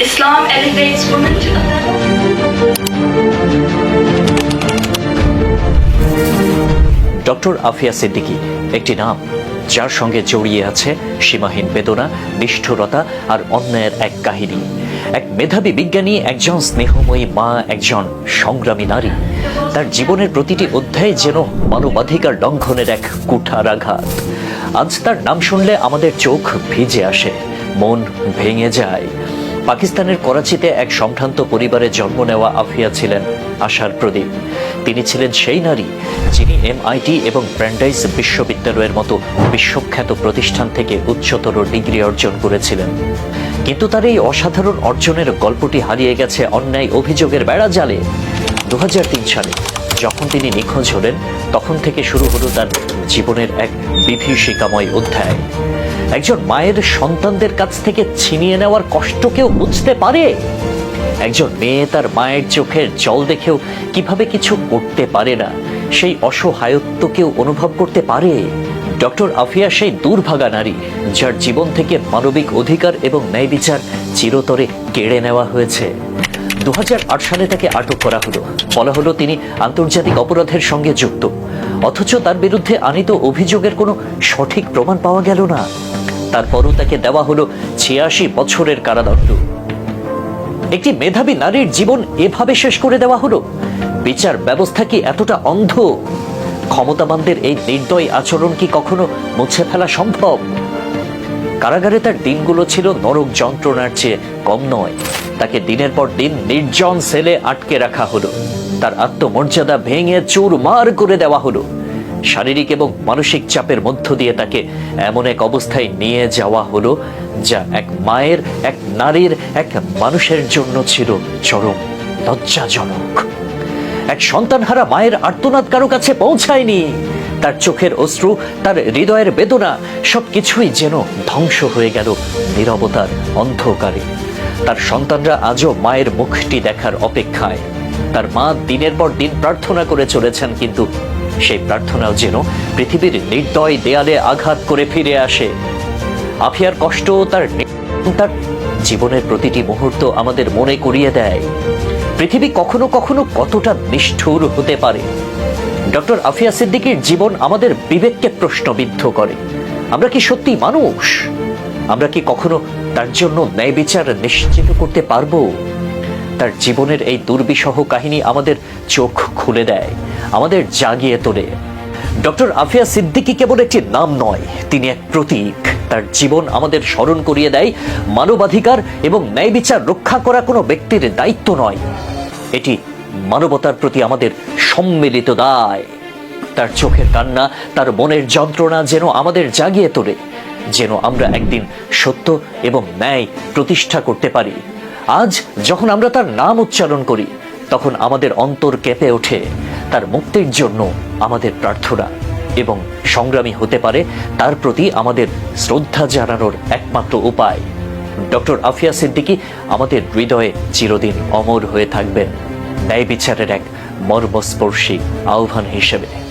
Islam elevates women to level. Doctor Afia Siddiqui একটি নাম, যার সঙ্গে জড়িয়ে আছে সীমাহীন বেদনা, নিষ্ঠুরতা আর অন্যায়ের এক কাহিনী। এক মেধাবী বিজ্ঞানী, একজন স্নেহময়ী মা, একজন সংগ্রামী নারী। তার জীবনের প্রতিটি অধ্যায় যেন মানবাধিকার লঙ্ঘনের এক কুঠারাঘাত। আজ তার নাম শুনলে আমাদের চোখ ভিজে আসে, মন ভেঙে যায়। পাকিস্তানের করাচিতে এক সম্ভ্রান্ত পরিবারে জন্ম নেওয়া আফিয়া ছিলেন আশার প্রদীপ। তিনি ছিলেন সেই নারী যিনি এমআইটি এবং ব্র্যান্ডাইজ বিশ্ববিদ্যালয়ের মতো বিশ্বখ্যাত প্রতিষ্ঠান থেকে উচ্চতর ডিগ্রি অর্জন করেছিলেন। কিন্তু তার এই অসাধারণ অর্জনের গল্পটি হারিয়ে গেছে অন্যায় অভিযোগের বেড়া জালে দু হাজার তিন সালে যখন তিনি নিখোঁজ হলেন, তখন থেকে শুরু হলো তার জীবনের এক বিভীষিকাময় অধ্যায়। একজন মায়ের সন্তানদের কাছ থেকে ছিনিয়ে নেওয়ার কষ্ট কেউ বুঝতে পারে? একজন মেয়ে তার মায়ের চোখের জল দেখেও কীভাবে কিছু করতে পারে না? সেই অসহায়ত্ব কেউ অনুভব করতে পারে? ডক্টর আফিয়া সেই দুর্ভাগা নারী, যার জীবন থেকে মানবিক অধিকার এবং ন্যায় বিচার চিরতরে কেড়ে নেওয়া হয়েছে। দু হাজার আট সালে তাকে আটক করা হলো। বলা হলো তিনি আন্তর্জাতিক অপরাধের সঙ্গে যুক্ত। অথচ তার বিরুদ্ধে আনিত অভিযোগের কোনো সঠিক প্রমাণ পাওয়া গেল না। তারপরও তাকে দেওয়া হলো ছিয়াশি বছরের কারাদণ্ড। একটি মেধাবী নারীর জীবন এভাবে শেষ করে দেওয়া হলো? বিচার ব্যবস্থা কি এতটা অন্ধ? ক্ষমতাবানদের এই নির্দয় আচরণ কি কখনো মুছে ফেলা সম্ভব? কারাগারে তার দিনগুলো ছিল নরক যন্ত্রণার চেয়ে কম নয়। তাকে দিনের পর দিন নির্জন সেলে আটকে রাখা হলো। তার আত্মমর্যাদা ভেঙে চুরমার করে দেওয়া হলো। শারীরিক এবং মানসিক চাপের মধ্য দিয়ে তাকে এমন এক অবস্থায় নিয়ে যাওয়া হলো, যা এক মায়ের, এক নারীর, এক মানুষের জন্য ছিল চরম লজ্জাজনক। এক সন্তানহারা মায়ের আর্তনাদ কারও কাছে পৌঁছায়নি। তার চোখের অশ্রু, তার হৃদয়ের বেদনা সবকিছুই যেন ধ্বংস হয়ে গেল নীরবতার অন্ধকারে। তার সন্তানরা আজও মায়ের মুখটি দেখার অপেক্ষায়। তার মা দিনের পর দিন প্রার্থনা করে চলেছেন, কিন্তু সেই প্রার্থনাও যেন পৃথিবীর নির্দয় দেয়ালে আঘাত করে ফিরে আসে। আফিয়ার কষ্ট তার তার জীবনের প্রতিটি মুহূর্ত আমাদের মনে করিয়ে দেয়। পৃথিবী কখনো কখনো কতটা নিষ্ঠুর হতে পারে। ডক্টর আফিয়া সিদ্দিকীর জীবন আমাদের বিবেককে প্রশ্নবিদ্ধ করে। আমরা কি সত্যি মানুষ? আমরা কি কখনো তার জন্য ন্যায় বিচার নিশ্চিত করতে পারব? তার জীবনের এই দুর্বিষহ কাহিনী আমাদের চোখ খুলে দেয়, আমাদের জাগিয়ে তোলে। ডক্টর আফিয়া সিদ্দিকী কেবল একটি নাম নয়, তিনি এক প্রতীক। তার জীবন আমাদের স্মরণ করিয়ে দেয়, মানবাধিকার এবং ন্যায় বিচার রক্ষা করা কোনো ব্যক্তির দায়িত্ব নয়। এটি মানবতার প্রতি আমাদের সম্মিলিত দায়। তার চোখের কান্না, তার মনের যন্ত্রণা যেন আমাদের জাগিয়ে তোলে। যেন আমরা একদিন সত্য এবং ন্যায় প্রতিষ্ঠা করতে পারি। আজ যখন আমরা তার নাম উচ্চারণ করি, তখন আমাদের অন্তর কেঁপে ওঠে। তার মুক্তির জন্য আমাদের প্রার্থনা এবং সংগ্রামী হতে পারে, তার প্রতি আমাদের শ্রদ্ধা জানানোর একমাত্র উপায়। ডক্টর আফিয়া সিদ্দিকী আমাদের হৃদয়ে চিরদিন অমর হয়ে থাকবেন। ন্যায় বিচারের এক মর্মস্পর্শী আহ্বান হিসেবে।